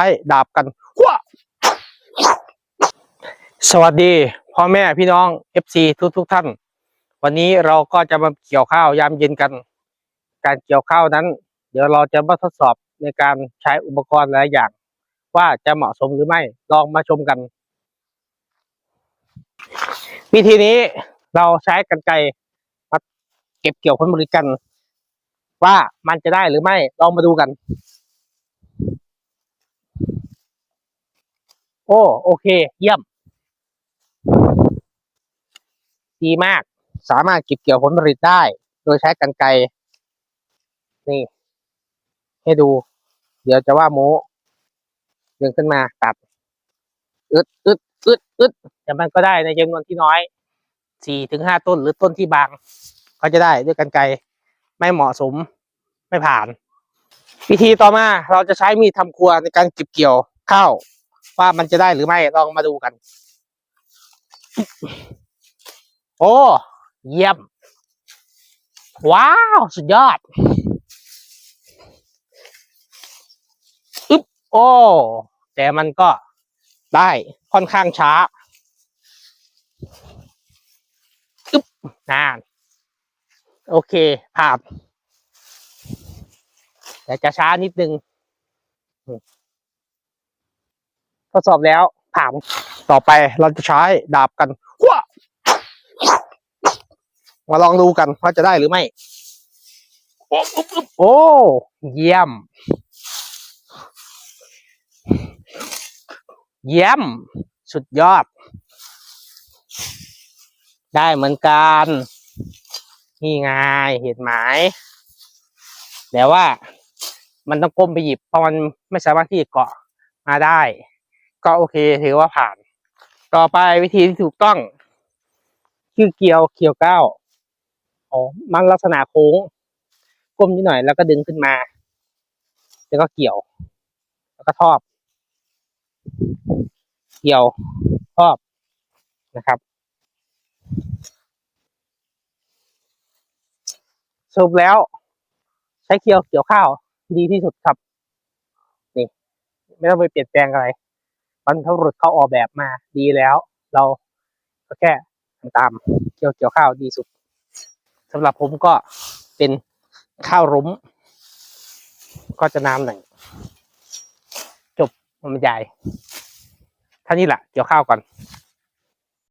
ใช้ดาบกันวสวัสดีพ่อแม่พี่น้อง FC ทุกทุกท่าน วันนี้เราก็จะมาเกี่ยวข้าวยามเย็นกัน การเกี่ยวข้าวนั้น เดี๋ยวเราจะมาทดสอบในการใช้อุปกรณ์หลายอย่าง ว่าจะเหมาะสมหรือไม่ลองมาชมกัน วิธีนี้เราใช้กันไกมาเก็บเกี่ยวผลผลิตกัน ว่ามันจะได้หรือไม่ลองมาดูกัน โอ้โอเค เยี่ยม ดีมาก สามารถเก็บเกี่ยวผลผลิตได้ โดยใช้กรรไกรนี่ ให้ดู เดี๋ยวจะว่าโม้ดึงขึ้นมาตัดอึดอึดอึดอึดแต่มันก็ได้ในจำนวนที่น้อยสี่ถึงห้าต้นหรือต้นที่บาง ก็จะได้ด้วยกรรไกรไม่เหมาะสมไม่ผ่าน วิธีต่อมาเราจะใช้มีดทำครัวในการเก็บเกี่ยวข้าว ว่ามันจะได้หรือไม่ลองมาดูกัน โอ้เยี่ยม ว้าว สุดยอดอึ๊บโอ้แต่มันก็ได้ค่อนข้างช้าอึ๊บนาน โอเคผ่านแต่จะช้านิดนึง ดสอบแล้วผ่านต่อไปเราจะใช้ดาบกันว้ามาลองดูกันว่าจะได้หรือไม่โอ้อุ๊บอุ๊บโอ้ เยี่ยม เยี่ยม สุดยอด ได้เหมือนกัน นี่ไงเห็นไหมแต่ว่ามันต้องก้มไปหยิบเพราะมันไม่สามารถที่จะเกาะมาได้ ก็โอเคถือว่าผ่าน ต่อไปวิธีที่ถูกต้องคือเกี่ยวเกี่ยวก้าวอ๋อมันลักษณะโค้งก้มนิดหน่อยแล้วก็ดึงขึ้นมา แล้วก็เกี่ยว แล้วก็ทอบ เกี่ยวทอบนะครับสรุปแล้ว ใช้เกี่ยวเกี่ยวข้าวดีที่สุดครับ นี่ ไม่ต้องไปเปลี่ยนแปลงอะไร บรรพบุรุษเขาออกแบบมาดีแล้ว เราก็แค่ทำตามเกี่ยวเกี่ยวข้าวดีสุดสำหรับผมก็เป็นข้าวรุ้ม ก็จะน้ำหน่อยจบมันใหญ่ท่านี้แหละเกี่ยวข้าวก่อน